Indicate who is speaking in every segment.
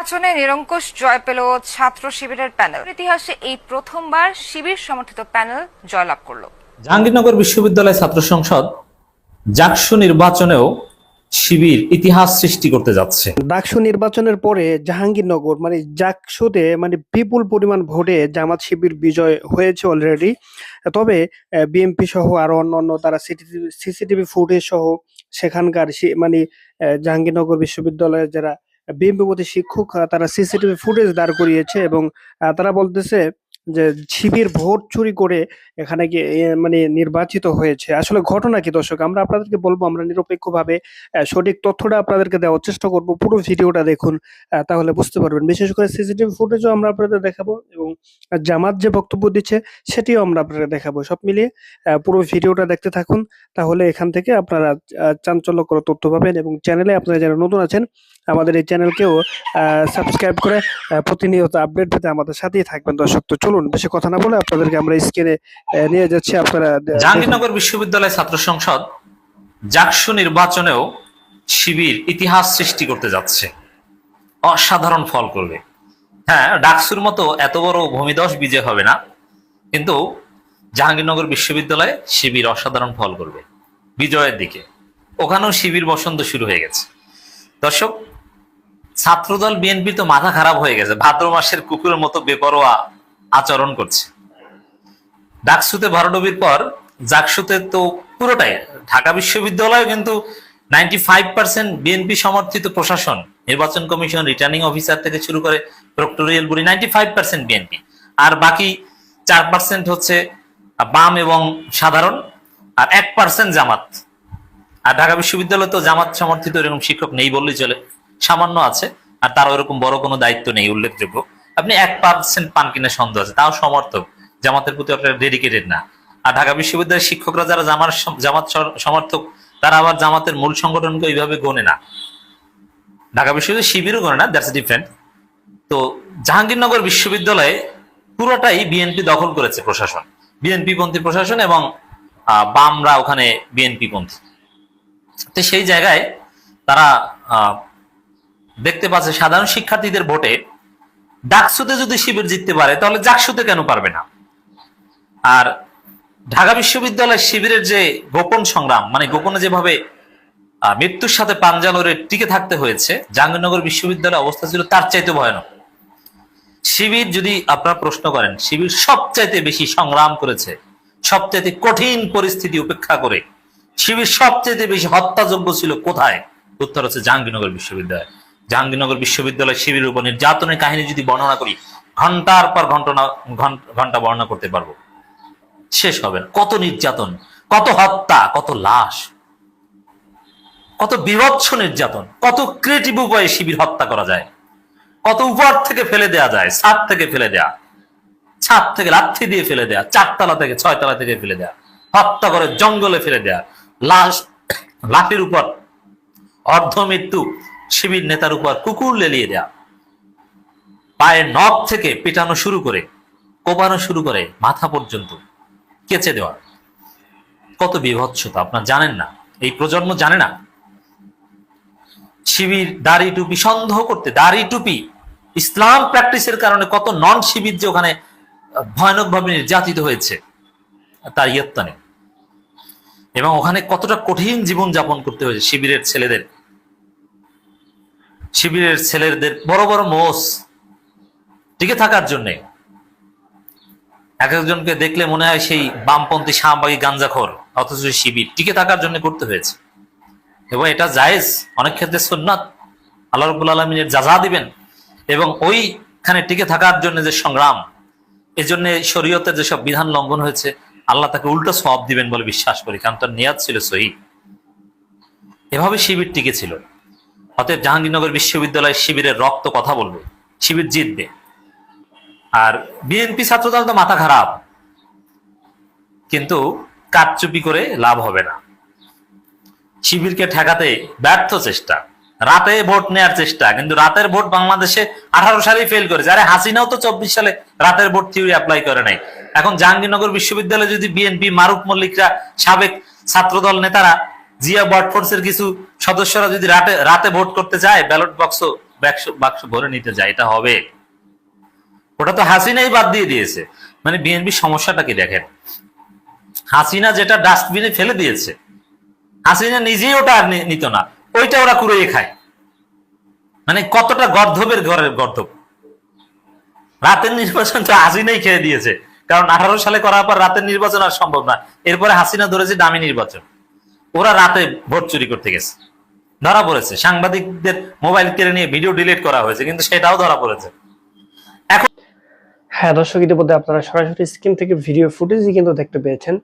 Speaker 1: নির্বাচনে নিরঙ্কুশ জয় পেল ছাত্র শিবিরের প্যানেল। ইতিহাসে এই প্রথমবার শিবির সমর্থিত প্যানেল জয়লাভ করল।
Speaker 2: জাহাঙ্গীরনগর বিশ্ববিদ্যালয় ছাত্র সংসদ জাকসু নির্বাচনেও শিবির ইতিহাস সৃষ্টি করতে যাচ্ছে।
Speaker 3: ডাকসু নির্বাচনের পরে জাহাঙ্গীরনগর মানে জাকসুতে মানে বিপুল পরিমাণ ভোটে জামাত শিবির বিজয় হয়েছে অলরেডি তবে বিএনপি সহ আরও অন্যান্য তারা সিসিটিভি ফুটেজ সহ সেখানকার সে- মানে জাহাঙ্গীরনগর বিশ্ববিদ্যালয়ের যারা বিএনপি প্রতি শিক্ষক তারা সিসিটিভি ফুটেজ দাঁড় করিয়েছে এবং তারা বলতেছে যে শিবির ভোট চুরি করে এখানে গিয়ে মানে নির্বাচিত হয়েছে। আসলে ঘটনা কি দর্শক? আমরা আপনাদেরকে বলব, আমরা নিরপেক্ষভাবে সঠিক তথ্যটা আপনাদেরকে দেওয়ার চেষ্টা করব। পুরো ভিডিওটা দেখুন তাহলে বুঝতে পারবেন। বিশেষ করে সিসিটিভি ফুটেজও আমরা আপনাদের দেখাবো এবং জামাত যে বক্তব্য দিচ্ছে, সেটিও আমরা আপনাদের দেখাবো। সব মিলিয়ে পুরো ভিডিওটা দেখতে থাকুন। তাহলে এখান থেকে আপনারা চাঞ্চল্যকর তথ্য পাবেন এবং চ্যানেলে আপনারা যারা নতুন আছেন, আমাদের এই চ্যানেলকেও সাবস্ক্রাইব করে প্রতিনিয়ত আপডেট পেতে আমাদের সাথেই থাকবেন দর্শক। তো চলুন বেশি কথা না বলে আপনাদেরকে আমরা স্ক্রিনে নিয়ে যাচ্ছি আপনারা
Speaker 2: জাহাঙ্গীরনগর বিশ্ববিদ্যালয় ছাত্র সংসদ জাকসু নির্বাচনেও শিবির ইতিহাস সৃষ্টি করতে যাচ্ছে। অসাধারণ ফল করবে। হ্যাঁ ডাকসুর মতো এত বড় ভূমিদশ বিজয় হবে না, কিন্তু জাহাঙ্গীরনগর বিশ্ববিদ্যালয়ে শিবির অসাধারণ ফল করবে বিজয়ের দিকে। ওখানেও শিবির বসন্ত শুরু হয়ে গেছে। দর্শক, ছাত্রদল বিএনপি তো মাথা খারাপ হয়ে গেছে। ভাদ্র মাসের কুকুরের মতো বেপরোয়া আচরণ করছে। ডাকসুতে ভরাডুবির পর জাকসুতে তো পুরোটাই। ঢাকা বিশ্ববিদ্যালয় কিন্তু নাইনটি ফাইভ পার্সেন্ট বিএনপি সমর্থিত প্রশাসন, নির্বাচন কমিশন, রিটার্নিং অফিসার থেকে শুরু করে proctorial body ninety five percent BNP. আর বাকি চার পার্সেন্ট হচ্ছে বাম এবং সাধারণ আর এক পার্সেন্ট জামাত। আর ঢাকা বিশ্ববিদ্যালয় তো জামাত সমর্থিত এরকম শিক্ষক নেই বললেই চলে, সামান্য আছে, আর তার ওরকম বড় কোনো দায়িত্ব নেই, উল্লেখযোগ্য। আপনি এক পার্সেন্ট পান কিনা সন্দেহ আছে। তাও সমর্থক। জামাতের প্রতি অতটা ডেডিকেটেড না। আর ঢাকা বিশ্ববিদ্যালয়ের শিক্ষকরা যারা জামার জামাত সমর্থক, তারা আবার জামাতের মূল সংগঠনকে ওইভাবে গোনে না। ঢাকা বিশ্ববিদ্যালয় শিবিরও গোনে না দ্যাটস ডিফারেন্ট তো জাহাঙ্গীরনগর বিশ্ববিদ্যালয়ে পুরোটাই বিএনপি দখল করেছে প্রশাসন। বিএনপি পন্থী প্রশাসন এবং বামরা ওখানে বিএনপি পন্থী। তো সেই জায়গায় তারা দেখতে পাচ্ছে সাধারণ শিক্ষার্থীদের ভোটে ডাকসুতে যদি শিবির জিততে পারে, তাহলে জাকসুতে কেন পারবে না? আর ঢাকা বিশ্ববিদ্যালয় শিবিরের যে গোপন সংগ্রাম মানে গোপনে যেভাবে মৃত্যুর সাথে পাঞ্জা লড়ে টিকে থাকতে হয়েছে, জাহাঙ্গীরনগর বিশ্ববিদ্যালয়ের অবস্থা ছিল তার চাইতে ভয়ানক। শিবির যদি আপনারা প্রশ্ন করেন, শিবির সবচাইতে বেশি সংগ্রাম করেছে, সবচাইতে কঠিন পরিস্থিতি উপেক্ষা করে, শিবির সবচাইতে বেশি হত্যাযোগ্য ছিল কোথায়? উত্তর হচ্ছে জাহাঙ্গীরনগর বিশ্ববিদ্যালয়। জাহাঙ্গীরনগর বিশ্ববিদ্যালয় শিবিরের উপর নির্যাতনের কাহিনী যদি বর্ণনা করি, ঘণ্টার পর ঘণ্টা ঘণ্টা বর্ণনা করতে পারব। শেষ হবে কত নির্যাতন, কত হত্যা, কত লাশ, কত বিভৎস নির্যাতন, কত ক্রিয়েটিভ উপায়ে শিবির হত্যা করা যায়, কত উপর থেকে ফেলে দেয়া যায়, ছাদ থেকে ফেলে দেয়া, ছাদ থেকে লাথি দিয়ে ফেলে দেয়া, চারতলা থেকে ছয়তলা থেকে ফেলে দেয়া, হত্যা করে জঙ্গলে ফেলে দেয়া, লাশ, লাঠির উপর অর্ধ মৃত্যু শিবির নেতার উপর কুকুর লেলিয়ে দেয়া। পায়ের নখ থেকে পেটানো শুরু করে, কোপানো শুরু করে মাথা পর্যন্ত কেচে দেওয়া। কত বিভৎসতা, আপনার জানেন না, এই প্রজন্ম জানে না। শিবির দাড়ি টুপি সন্দেহ করতে, দাড়ি টুপি ইসলাম প্র্যাকটিসের কারণে কত নন শিবির যে ওখানে ভয়ানক ভাবে নির্যাতিত হয়েছে, তার ইয়ত্তা নেই। এবং ওখানে কতটা কঠিন জীবন যাপন করতে হয়েছে শিবিরের ছেলেদের। শিবিরের ছেলেদের বড় বড় মোষ টিকে থাকার জন্যে। এক একজনকে দেখলে মনে হয় সেই বামপন্থী শাহবাগী গাঞ্জাখোর, অথচ শিবির টিকে থাকার জন্য করতে হয়েছে। এবং এটা জায়েজ, অনেক ক্ষেত্রে সুন্নাত। আল্লাহ রবুল আলমিনের যাজা দিবেন। এবং ওইখানে টিকে থাকার জন্য যে সংগ্রাম এই জন্য শরীয়তের যেসব বিধান লঙ্ঘন হয়েছে, আল্লাহ তাকে উল্টো সব দিবেন বলে বিশ্বাস করি, কারণ তার নিয়াদ ছিল সহি। এভাবে শিবির টিকে ছিল। অতএব জাহাঙ্গীরনগর বিশ্ববিদ্যালয় শিবিরের রক্ত কথা বলবে। শিবির জিতবে। আর বিএনপি ছাত্রদল তো মাথা খারাপ। কিন্তু কারচুপি করে লাভ হবে না। শিবিরকে ঠেকাতে ব্যর্থ চেষ্টা। রাতে ভোট নেয়ার চেষ্টা, কিন্তু রাতের ভোট বাংলাদেশে আঠারো সালে ফেল করেছে। আরে হাসিনাও তো চব্বিশ সালে রাতের ভোট থিওরি অ্যাপ্লাই করে নাই। এখন জাহাঙ্গীরনগর বিশ্ববিদ্যালয়ে যদি বিএনপি, মারুফ মল্লিকরা, সাবেক ছাত্রদল নেতারা জিয়া বটফোর্স এর কিছু সদস্যরা যদি রাতে রাতে ভোট করতে চায়, ব্যালট বক্স বাক্স ভরে নিতে যায় এটা হবে। ওটা তো হাসিনাই বাদ দিয়ে দিয়েছে। মানে বিএনপি সমস্যাটা কি দেখেন? হাসিনা যেটা ডাস্টবিনে ফেলে দিয়েছে, হাসিনা নিজেই ওটা আর নিত না। ওইটা ওরা কুড়িয়ে খায়। মানে কতটা গর্ধবের ঘরের গর্ধব। রাতের নির্বাচন তো হাসিনাই খেয়ে দিয়েছে। কারণ আঠারো সালে করার পর রাতের নির্বাচন আর সম্ভব না। এরপরে হাসিনা ধরেছে দামি নির্বাচন। ওরা রাতে ভোট চুরি করতে গেছে। ধরা পড়েছে। সাংবাদিকদের মোবাইল কেড়ে নিয়ে ভিডিও ডিলিট করা হয়েছে, কিন্তু সেটাও ধরা পড়েছে।
Speaker 3: হ্যাঁ দর্শক, ইতিমধ্যে আপনারা সরাসরি স্ক্রিন থেকে ভিডিও ফুটেজই কিন্তু দেখতে পেয়েছেন।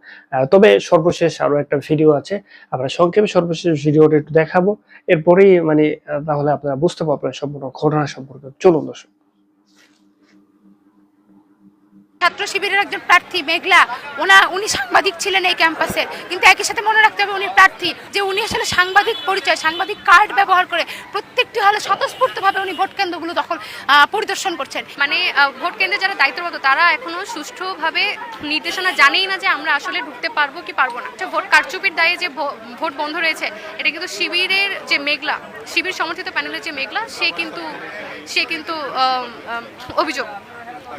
Speaker 3: তবে সর্বশেষ আরও একটা ভিডিও আছে। আমরা সংক্ষেপে সর্বশেষ ভিডিওটা একটু দেখাবো। এরপরেই মানে তাহলে আপনারা বুঝতে পারবেন সম্পূর্ণ ঘটনা সম্পর্কে। চলুন, দর্শক।
Speaker 4: ছাত্র শিবিরের একজন প্রার্থী মেঘলা। ওনা উনি সাংবাদিক ছিলেন এই ক্যাম্পাসে। কিন্তু একই সাথে মনে রাখতে হবে উনি প্রার্থী যে উনি আসলে সাংবাদিক পরিচয় সাংবাদিক কার্ড ব্যবহার করে প্রত্যেকটি হলে স্বতঃস্ফূর্তভাবে উনি ভোট কেন্দ্রগুলো দখল পরিদর্শন করছেন।
Speaker 5: মানে ভোট কেন্দ্রে যারা দায়িত্বরত তারা এখনও সুষ্ঠুভাবে নির্দেশনা জানেই না যে আমরা আসলে ঢুকতে পারব কি পারব না। আচ্ছা, ভোট কারচুপির দায়ে যে ভোট বন্ধ রয়েছে এটা কিন্তু শিবিরের যে মেঘলা শিবির সমর্থিত প্যানেলের যে মেঘলা সে কিন্তু সে কিন্তু অভিযোগ।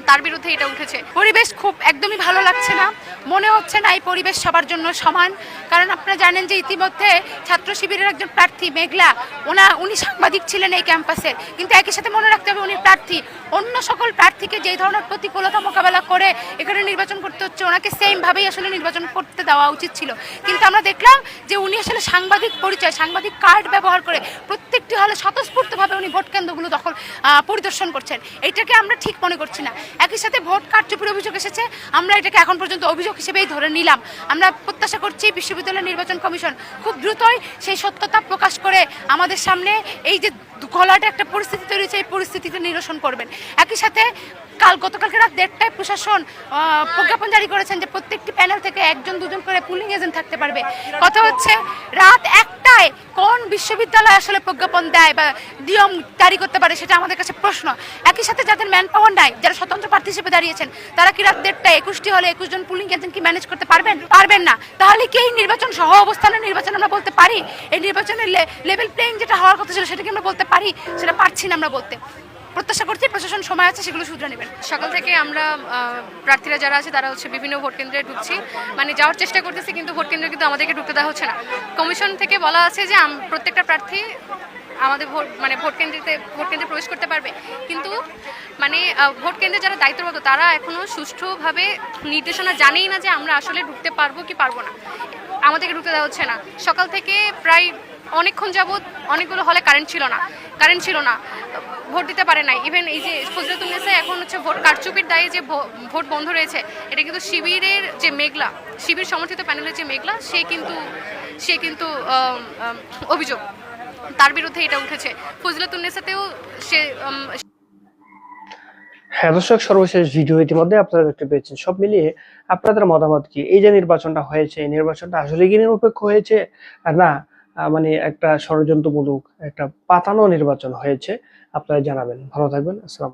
Speaker 5: তার বিরুদ্ধে এটা উঠেছে।
Speaker 4: পরিবেশ খুব একদমই ভালো লাগছে না। মনে হচ্ছে না এই পরিবেশ সবার জন্য সমান। কারণ আপনারা জানেন যে ইতিমধ্যে ছাত্র শিবিরের একজন প্রার্থী, মেঘলা, ওনা, উনি সাংবাদিক ছিলেন এই ক্যাম্পাসের কিন্তু একই সাথে মনে রাখতে হবে উনি প্রার্থী। অন্য সকল প্রার্থীকে যেই ধরনের প্রতিকূলতা মোকাবেলা করে এখানে নির্বাচন করতে হচ্ছে, ওনাকে সেম ভাবেই আসলে নির্বাচন করতে দেওয়া উচিত ছিল। কিন্তু আমরা দেখলাম যে উনি আসলে সাংবাদিক পরিচয়, সাংবাদিক কার্ড ব্যবহার করে প্রত্যেকটি হলে স্বতঃস্ফূর্তভাবে উনি ভোট কেন্দ্রগুলো দখল পরিদর্শন করছেন। এটাকে আমরা ঠিক মনে করছি না। একই সাথে ভোট কারচুপির অভিযোগ এসেছে। আমরা এটাকে এখন পর্যন্ত অভিযোগ হিসেবেই ধরে নিলাম। আমরা প্রত্যাশা করছি বিশ্ববিদ্যালয় নির্বাচন কমিশন খুব দ্রুতই সেই সত্যতা প্রকাশ করে আমাদের সামনে এই যে গলাটা একটা পরিস্থিতি তৈরি হয়েছে, এই পরিস্থিতিতে নিরসন করবেন। একই সাথে কাল, গতকালকে রাত দেড়টায় প্রশাসন প্রজ্ঞাপন জারি করেছেন যে প্রত্যেকটি প্যানেল থেকে একজন, দুজন করে পুলিং এজেন্ট থাকতে পারবে। কথা হচ্ছে রাত একটায় কোন বিশ্ববিদ্যালয় আসলে প্রজ্ঞাপন দেয় বা নিয়ম জারি করতে পারে সেটা আমাদের কাছে প্রশ্ন। একই সাথে যাদের ম্যান পাওয়ার নাই, যারা স্বতন্ত্র প্রার্থী হিসেবে দাঁড়িয়েছেন, তারা কি রাত দেড়টায় একুশটি হলে একুশ জন পুলিং এজেন্ট কি ম্যানেজ করতে পারবেন? পারবেন না। তাহলে কি এই নির্বাচন সহ অবস্থানের নির্বাচন আমরা বলতে পারি? এই নির্বাচনের লেভেল প্লেইং যেটা হওয়ার কথা ছিল সেটা কি আমরা বলতে পারি, সেটা পারছি না আমরা বলতে। প্রত্যাশা করছি, প্রশাসন সময় আছে, সেগুলো শুধরে নেবেন।
Speaker 5: সকাল থেকে আমরা প্রার্থীরা যারা আছে, তারা হচ্ছে বিভিন্ন ভোট কেন্দ্রে ঢুকছি। মানে যাওয়ার চেষ্টা করতেছি, কিন্তু ভোট কেন্দ্রে কিন্তু আমাদেরকে ঢুকতে দেওয়া হচ্ছে না। কমিশন থেকে বলা আছে যে প্রত্যেকটা প্রার্থী আমাদের ভোট মানে ভোট কেন্দ্রে ভোট কেন্দ্রে প্রবেশ করতে পারবে। কিন্তু মানে ভোট কেন্দ্রে যারা দায়িত্বরত, তারা এখনও সুষ্ঠুভাবে নির্দেশনা জানেই না যে আমরা আসলে ঢুকতে পারব কি পারব না। আমাদেরকে ঢুকতে দেওয়া হচ্ছে না। সকাল থেকে প্রায় অনেকক্ষণ যাবৎ অনেকগুলো হলে কারেন্ট ছিল না কারেন্ট ছিল না, ভোট দিতে পারে নাই। ইভেন এই যে ফজরতুন্নেসা এখন হচ্ছে ভোট কারচুপির দায়ে যে ভোট বন্ধ রয়েছে, এটা কিন্তু শিবিরের যে মেঘলা, শিবির সমর্থিত প্যানেলের যে মেঘলা, সে কিন্তু সে কিন্তু অভিযোগ। তার বিরুদ্ধে এটা উঠেছে। ফজলতুন্নেসাতেও সে
Speaker 3: হ্যাঁ দর্শক, সর্বশেষ ভিডিও ইতিমধ্যে আপনারা দেখতে পেয়েছেন। সব মিলিয়ে আপনাদের মতামত কি? এই যে নির্বাচনটা হয়েছে নির্বাচনটা আসলে কি নিরপেক্ষ হয়েছে? না মানে একটা ষড়যন্ত্রমূলক একটা পাতানো নির্বাচন হয়েছে। আপনারা জানাবেন। ভালো থাকবেন। আসসালাম